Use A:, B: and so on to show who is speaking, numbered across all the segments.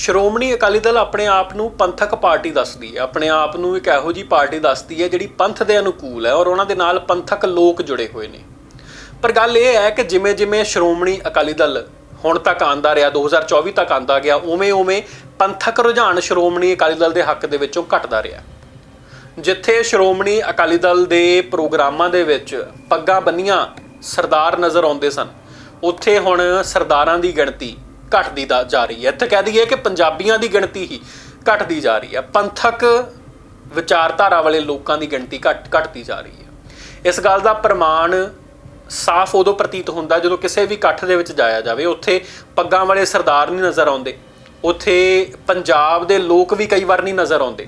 A: ਸ਼੍ਰੋਮਣੀ ਅਕਾਲੀ ਦਲ ਆਪਣੇ ਆਪ ਨੂੰ ਪੰਥਕ ਪਾਰਟੀ ਦੱਸਦੀ ਹੈ। ਆਪਣੇ ਆਪ ਨੂੰ ਇੱਕ ਇਹੋ ਜੀ ਪਾਰਟੀ ਦੱਸਦੀ ਹੈ ਜਿਹੜੀ ਪੰਥ ਦੇ ਅਨੁਕੂਲ ਹੈ ਔਰ ਉਹਨਾਂ ਦੇ ਨਾਲ ਪੰਥਕ ਲੋਕ ਜੁੜੇ ਹੋਏ ਨੇ। ਪਰ ਗੱਲ ਇਹ ਹੈ ਕਿ ਜਿਵੇਂ ਜਿਵੇਂ ਸ਼੍ਰੋਮਣੀ ਅਕਾਲੀ ਦਲ ਹੁਣ ਤੱਕ ਆਂਦਾ ਰਿਹਾ 2024 ਤੱਕ ਆਂਦਾ ਗਿਆ ਉਵੇਂ ਉਵੇਂ ਪੰਥਕ ਰੁਝਾਨ ਸ਼੍ਰੋਮਣੀ ਅਕਾਲੀ ਦਲ ਦੇ ਹੱਕ ਦੇ ਵਿੱਚੋਂ ਘਟਦਾ ਰਿਹਾ। ਜਿੱਥੇ ਸ਼੍ਰੋਮਣੀ ਅਕਾਲੀ ਦਲ ਦੇ ਪ੍ਰੋਗਰਾਮਾਂ ਦੇ ਵਿੱਚ ਪੱਗਾਂ ਬੰਨੀਆਂ ਸਰਦਾਰ ਨਜ਼ਰ ਆਉਂਦੇ ਸਨ, ਉੱਥੇ ਹੁਣ ਸਰਦਾਰਾਂ ਦੀ ਗਿਣਤੀ ਘਟਦੀ ਦਾ ਜਾ ਰਹੀ ਹੈ। ਇੱਥੇ ਕਹਿ ਦਈਏ ਕਿ ਪੰਜਾਬੀਆਂ ਦੀ ਗਿਣਤੀ ਹੀ ਘਟਦੀ ਜਾ ਰਹੀ ਹੈ। ਪੰਥਕ ਵਿਚਾਰਧਾਰਾ ਵਾਲੇ ਲੋਕਾਂ ਦੀ ਗਿਣਤੀ ਘਟ ਘਟਦੀ ਜਾ ਰਹੀ ਹੈ। ਇਸ ਗੱਲ ਦਾ ਪ੍ਰਮਾਣ ਸਾਫ਼ ਉਦੋਂ ਪ੍ਰਤੀਤ ਹੁੰਦਾ ਜਦੋਂ ਕਿਸੇ ਵੀ ਇਕੱਠ ਦੇ ਵਿੱਚ ਜਾਇਆ ਜਾਵੇ। ਉੱਥੇ ਪੱਗਾਂ ਵਾਲੇ ਸਰਦਾਰ ਨਹੀਂ ਨਜ਼ਰ ਆਉਂਦੇ। ਉੱਥੇ ਪੰਜਾਬ ਦੇ ਲੋਕ ਵੀ ਕਈ ਵਾਰ ਨਹੀਂ ਨਜ਼ਰ ਆਉਂਦੇ।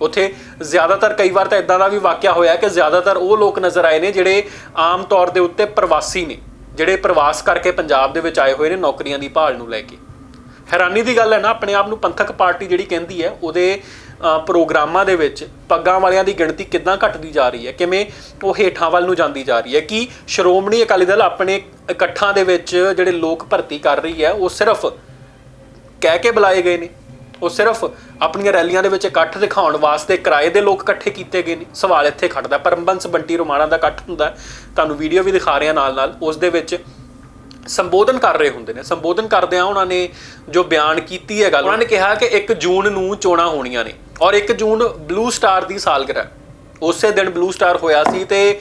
A: ਉੱਥੇ ਜ਼ਿਆਦਾਤਰ ਕਈ ਵਾਰ ਤਾਂ ਇਦਾਂ ਦਾ ਵੀ ਵਾਕਿਆ ਹੋਇਆ ਕਿ ਜ਼ਿਆਦਾਤਰ ਉਹ ਲੋਕ ਨਜ਼ਰ ਆਏ ਨੇ ਜਿਹੜੇ ਆਮ ਤੌਰ ਦੇ ਉੱਤੇ ਪ੍ਰਵਾਸੀ ਨੇ। ਜਿਹੜੇ ਪ੍ਰਵਾਸ ਕਰਕੇ ਪੰਜਾਬ ਦੇ ਵਿੱਚ ਆਏ ਹੋਏ ਨੇ ਨੌਕਰੀਆਂ ਦੀ ਭਾਲ ਨੂੰ ਲੈ ਕੇ। ਹੈਰਾਨੀ ਦੀ ਗੱਲ ਹੈ ਨਾ, ਆਪਣੇ ਆਪ ਨੂੰ ਪੰਥਕ ਪਾਰਟੀ ਜਿਹੜੀ ਕਹਿੰਦੀ ਹੈ, ਉਹਦੇ ਪ੍ਰੋਗਰਾਮਾਂ ਦੇ ਵਿੱਚ ਪੱਗਾਂ ਵਾਲਿਆਂ ਦੀ ਗਿਣਤੀ ਕਿੱਦਾਂ ਘਟਦੀ ਜਾ ਰਹੀ ਹੈ, ਕਿਵੇਂ ਉਹ ਹੇਠਾਂ ਵੱਲ ਨੂੰ ਜਾਂਦੀ ਜਾ ਰਹੀ ਹੈ, ਕਿ ਸ਼੍ਰੋਮਣੀ ਅਕਾਲੀ ਦਲ ਆਪਣੇ ਇਕੱਠਾਂ ਦੇ ਵਿੱਚ ਜਿਹੜੇ ਲੋਕ ਭਰਤੀ ਕਰ ਰਹੀ ਹੈ, ਉਹ ਸਿਰਫ ਕਹਿ ਕੇ ਬੁਲਾਏ ਗਏ ਨੇ। ਉਹ ਸਿਰਫ ਆਪਣੀਆਂ ਰੈਲੀਆਂ ਦੇ ਵਿੱਚ ਇਕੱਠ ਦਿਖਾਉਣ ਵਾਸਤੇ ਕਿਰਾਏ ਦੇ ਲੋਕ ਇਕੱਠੇ ਕੀਤੇ ਗਏ ਨੇ। ਸਵਾਲ ਇੱਥੇ ਖੜਦਾ, ਪਰਮਬੰਸ ਬੰਟੀ ਰੋਮਾਣਾ ਦਾ ਇਕੱਠ ਹੁੰਦਾ ਤੁਹਾਨੂੰ ਵੀਡੀਓ ਵੀ ਦਿਖਾ ਰਿਹਾ ਨਾਲ ਨਾਲ ਉਸ ਦੇ ਵਿੱਚ ਸੰਬੋਧਨ ਕਰ ਰਹੇ ਹੁੰਦੇ ਨੇ। ਸੰਬੋਧਨ ਕਰਦਿਆਂ ਉਹਨਾਂ ਨੇ ਜੋ ਬਿਆਨ ਕੀਤੀ ਹੈ ਗੱਲ, ਉਹਨਾਂ ਨੇ ਕਿਹਾ ਕਿ 1 ਜੂਨ ਨੂੰ ਚੋਣਾਂ ਹੋਣੀਆਂ ਨੇ ਔਰ 1 ਜੂਨ ਬਲੂ ਸਟਾਰ ਦੀ ਸਾਲਗਿਰਾ ਉਸੇ ਦਿਨ ਬਲੂ ਸਟਾਰ ਹੋਇਆ ਸੀ ਤੇ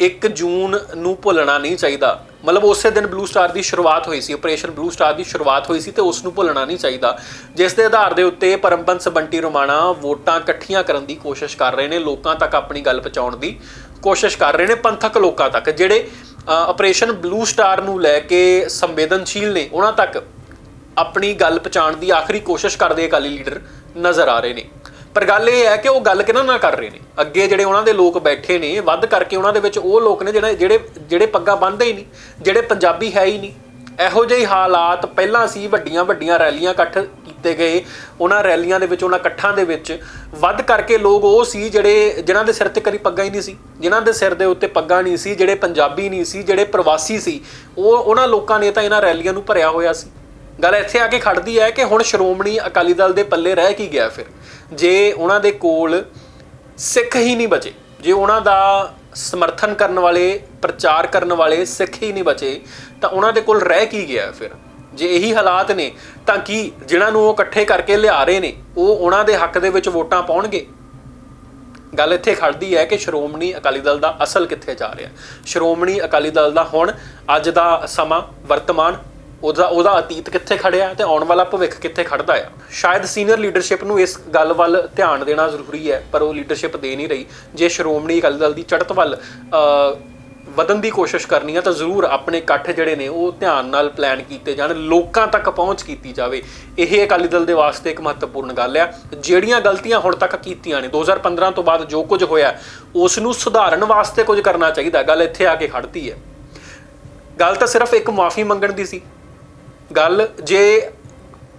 A: 1 ਜੂਨ ਨੂੰ ਭੁੱਲਣਾ ਨਹੀਂ ਚਾਹੀਦਾ। ਮਤਲਬ ਉਸੇ ਦਿਨ ਬਲੂ ਸਟਾਰ ਦੀ ਸ਼ੁਰੂਆਤ ਹੋਈ ਸੀ ਆਪਰੇਸ਼ਨ ਬਲੂ ਸਟਾਰ ਦੀ ਸ਼ੁਰੂਆਤ ਹੋਈ ਸੀ ਤੇ ਉਸ ਨੂੰ ਭੁੱਲਣਾ ਨਹੀਂ ਚਾਹੀਦਾ। ਜਿਸ ਦੇ ਆਧਾਰ ਦੇ ਉੱਤੇ ਪਰਮਪੰਸ ਬੰਟੀ ਰੋਮਾਣਾ ਵੋਟਾਂ ਇਕੱਠੀਆਂ ਕਰਨ ਦੀ ਕੋਸ਼ਿਸ਼ ਕਰ ਰਹੇ ਨੇ, ਲੋਕਾਂ ਤੱਕ ਆਪਣੀ ਗੱਲ ਪਹੁੰਚਾਉਣ ਦੀ ਕੋਸ਼ਿਸ਼ ਕਰ ਰਹੇ ਨੇ, ਪੰਥਕ ਲੋਕਾਂ ਤੱਕ। ਜਿਹੜੇ ਆਪਰੇਸ਼ਨ ਬਲੂ ਸਟਾਰ ਨੂੰ ਲੈ ਕੇ ਸੰਵੇਦਨਸ਼ੀਲ ਨੇ, ਉਹਨਾਂ ਤੱਕ ਆਪਣੀ ਗੱਲ ਪਹੁੰਚਾਉਣ ਦੀ ਆਖਰੀ ਕੋਸ਼ਿਸ਼ ਕਰਦੇ ਅਕਾਲੀ ਲੀਡਰ ਨਜ਼ਰ ਆ ਰਹੇ ਨੇ। ਪਰ ਗੱਲ ਇਹ ਹੈ ਕਿ ਉਹ ਗੱਲ ਕਿਹਨਾਂ ਨਾਲ ਕਰ ਰਹੇ ਨੇ? ਅੱਗੇ ਜਿਹੜੇ ਉਹਨਾਂ ਦੇ ਲੋਕ ਬੈਠੇ ਨੇ, ਵੱਧ ਕਰਕੇ ਉਹਨਾਂ ਦੇ ਵਿੱਚ ਉਹ ਲੋਕ ਨੇ ਜਿਹੜੇ ਜਿਹੜੇ ਜਿਹੜੇ ਪੱਗਾਂ ਬੰਨ੍ਹਦੇ ਹੀ ਨਹੀਂ, ਜਿਹੜੇ ਪੰਜਾਬੀ ਹੈ ਹੀ ਨਹੀਂ। ਇਹੋ ਜਿਹੇ ਹਾਲਾਤ ਪਹਿਲਾਂ ਸੀ, ਵੱਡੀਆਂ ਵੱਡੀਆਂ ਰੈਲੀਆਂ ਇਕੱਠ ਕੀਤੇ ਗਏ। ਉਹਨਾਂ ਰੈਲੀਆਂ ਦੇ ਵਿੱਚ, ਉਹਨਾਂ ਇਕੱਠਾਂ ਦੇ ਵਿੱਚ ਵੱਧ ਕਰਕੇ ਲੋਕ ਉਹ ਸੀ ਜਿਹੜੇ, ਜਿਨ੍ਹਾਂ ਦੇ ਸਿਰ ਤੇ ਕਦੀ ਪੱਗਾਂ ਹੀ ਨਹੀਂ ਸੀ, ਜਿਨ੍ਹਾਂ ਦੇ ਸਿਰ ਦੇ ਉੱਤੇ ਪੱਗਾਂ ਨਹੀਂ ਸੀ, ਜਿਹੜੇ ਪੰਜਾਬੀ ਨਹੀਂ ਸੀ, ਜਿਹੜੇ ਪ੍ਰਵਾਸੀ ਸੀ। ਉਹ, ਉਹਨਾਂ ਲੋਕਾਂ ਨੇ ਤਾਂ ਇਹਨਾਂ ਰੈਲੀਆਂ ਨੂੰ ਭਰਿਆ ਹੋਇਆ ਸੀ। ਗੱਲ ਇੱਥੇ ਆ ਕੇ ਖੜਦੀ ਹੈ ਕਿ ਹੁਣ ਸ਼੍ਰੋਮਣੀ ਅਕਾਲੀ ਦਲ ਦੇ ਪੱਲੇ ਰਹਿ ਕੀ ਗਿਆ ਫਿਰ? ਜੇ ਉਹਨਾਂ ਦੇ ਕੋਲ ਸਿੱਖ ਹੀ ਨਹੀਂ ਬਚੇ, ਜੇ ਉਹਨਾਂ ਦਾ ਸਮਰਥਨ ਕਰਨ ਵਾਲੇ, ਪ੍ਰਚਾਰ ਕਰਨ ਵਾਲੇ ਸਿੱਖ ਹੀ ਨਹੀਂ ਬਚੇ, ਤਾਂ ਉਹਨਾਂ ਦੇ ਕੋਲ ਰਹਿ ਕੀ ਗਿਆ ਫਿਰ? ਜੇ ਇਹੀ ਹਾਲਾਤ ਨੇ, ਤਾਂ ਕੀ ਜਿਨ੍ਹਾਂ ਨੂੰ ਉਹ ਇਕੱਠੇ ਕਰਕੇ ਲਿਆ ਰਹੇ ਨੇ, ਉਹ ਉਹਨਾਂ ਦੇ ਹੱਕ ਦੇ ਵਿੱਚ ਵੋਟਾਂ ਪਾਉਣਗੇ? ਗੱਲ ਇੱਥੇ ਖੜਦੀ ਹੈ ਕਿ ਸ਼੍ਰੋਮਣੀ ਅਕਾਲੀ ਦਲ ਦਾ ਅਸਲ ਕਿੱਥੇ ਜਾ ਰਿਹਾ? ਸ਼੍ਰੋਮਣੀ ਅਕਾਲੀ ਦਲ ਦਾ ਹੁਣ ਅੱਜ ਦਾ ਸਮਾਂ, ਵਰਤਮਾਨ ਉਹਦਾ ਉਹਦਾ ਅਤੀਤ ਕਿੱਥੇ ਖੜਿਆ ਤੇ ਆਉਣ ਵਾਲਾ ਭਵਿੱਖ ਕਿੱਥੇ ਖੜਦਾ ਆ? ਸ਼ਾਇਦ ਸੀਨੀਅਰ ਲੀਡਰਸ਼ਿਪ ਨੂੰ ਇਸ ਗੱਲ ਵੱਲ ਧਿਆਨ ਦੇਣਾ ਜ਼ਰੂਰੀ ਹੈ, ਪਰ ਉਹ ਲੀਡਰਸ਼ਿਪ ਦੇ ਨਹੀਂ ਰਹੀ। ਜੇ ਸ਼੍ਰੋਮਣੀ ਅਕਾਲੀ ਦਲ ਦੀ ਚੜ੍ਹਤ ਵੱਲ ਵਧਣ ਦੀ ਕੋਸ਼ਿਸ਼ ਕਰਨੀ ਹੈ ਤਾਂ ਜ਼ਰੂਰ ਆਪਣੇ ਇਕੱਠ ਜਿਹੜੇ ਨੇ ਉਹ ਧਿਆਨ ਨਾਲ ਪਲਾਨ ਕੀਤੇ ਜਾਣ, ਲੋਕਾਂ ਤੱਕ ਪਹੁੰਚ ਕੀਤੀ ਜਾਵੇ। ਇਹ ਅਕਾਲੀ ਦਲ ਦੇ ਵਾਸਤੇ ਇੱਕ ਮਹੱਤਵਪੂਰਨ ਗੱਲ ਹੈ ਜਿਹੜੀਆਂ ਗਲਤੀਆਂ ਹੁਣ ਤੱਕ ਕੀਤੀਆਂ ਨੇ 2015 ਤੋਂ ਬਾਅਦ ਜੋ ਕੁਝ ਹੋਇਆ ਉਸ ਨੂੰ ਸੁਧਾਰਨ ਵਾਸਤੇ ਕੁਝ ਕਰਨਾ ਚਾਹੀਦਾ। ਗੱਲ ਇੱਥੇ ਆ ਕੇ ਖੜਦੀ ਹੈ। ਗੱਲ ਤਾਂ ਸਿਰਫ ਇੱਕ ਮਾਫੀ ਮੰਗਣ ਦੀ ਸੀ। ਗੱਲ, ਜੇ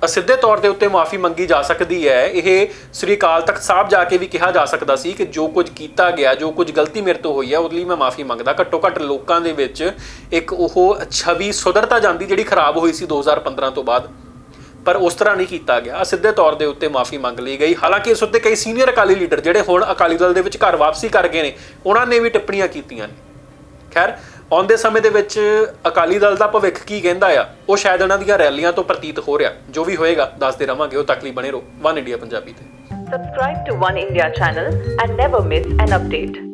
A: ਅਸਿੱਧੇ ਤੌਰ ਦੇ ਉੱਤੇ ਮਾਫੀ ਮੰਗੀ ਜਾ ਸਕਦੀ ਹੈ, ਇਹ ਸ੍ਰੀ ਅਕਾਲ ਤਖਤ ਸਾਹਿਬ ਜਾ ਕੇ ਵੀ ਕਿਹਾ ਜਾ ਸਕਦਾ ਸੀ ਕਿ ਜੋ ਕੁਝ ਕੀਤਾ ਗਿਆ, ਜੋ ਕੁਝ ਗਲਤੀ ਮੇਰੇ ਤੋਂ ਹੋਈ ਹੈ, ਉਹਦੇ ਲਈ ਮੈਂ ਮਾਫੀ ਮੰਗਦਾ। ਘੱਟੋ ਘੱਟ ਲੋਕਾਂ ਦੇ ਵਿੱਚ ਇੱਕ ਉਹ ਛਵੀ ਸੁਧਰਤਾ ਜਾਂਦੀ ਜਿਹੜੀ ਖਰਾਬ ਹੋਈ ਸੀ 2015 ਤੋਂ ਬਾਅਦ। ਪਰ ਉਸ ਤਰ੍ਹਾਂ ਨਹੀਂ ਕੀਤਾ ਗਿਆ। ਸਿੱਧੇ ਤੌਰ ਦੇ ਉੱਤੇ ਮਾਫੀ ਮੰਗ ਲਈ ਗਈ। ਹਾਲਾਂਕਿ ਇਸ ਉੱਤੇ ਕਈ ਸੀਨੀਅਰ ਅਕਾਲੀ ਲੀਡਰ ਜਿਹੜੇ ਹੁਣ ਅਕਾਲੀ ਦਲ ਦੇ ਵਿੱਚ ਘਰ ਵਾਪਸੀ ਕਰ ਗਏ ਨੇ, ਉਹਨਾਂ ਨੇ ਵੀ ਟਿੱਪਣੀਆਂ ਕੀਤੀਆਂ ਨੇ। ਖੈਰ ਆਉਂਦੇ ਸਮੇਂ ਦੇ ਵਿੱਚ ਅਕਾਲੀ ਦਲ ਦਾ ਭਵਿੱਖ ਕੀ ਕਹਿੰਦਾ ਆ? ਉਹ ਸ਼ਾਇਦ ਉਹਨਾਂ ਦੀਆਂ ਰੈਲੀਆਂ ਤੋਂ ਪ੍ਰਤੀਤ ਹੋ ਰਿਹਾ। ਜੋ ਵੀ ਹੋਏਗਾ, ਦੱਸਦੇ ਰਵਾਂਗੇ। ਉਹ ਤੱਕ ਲਈ ਬਣੇ ਰਹੋ। ਵਨ ਇੰਡੀਆ ਪੰਜਾਬੀ ਤੇ।
B: Subscribe to One India channel and never miss an update.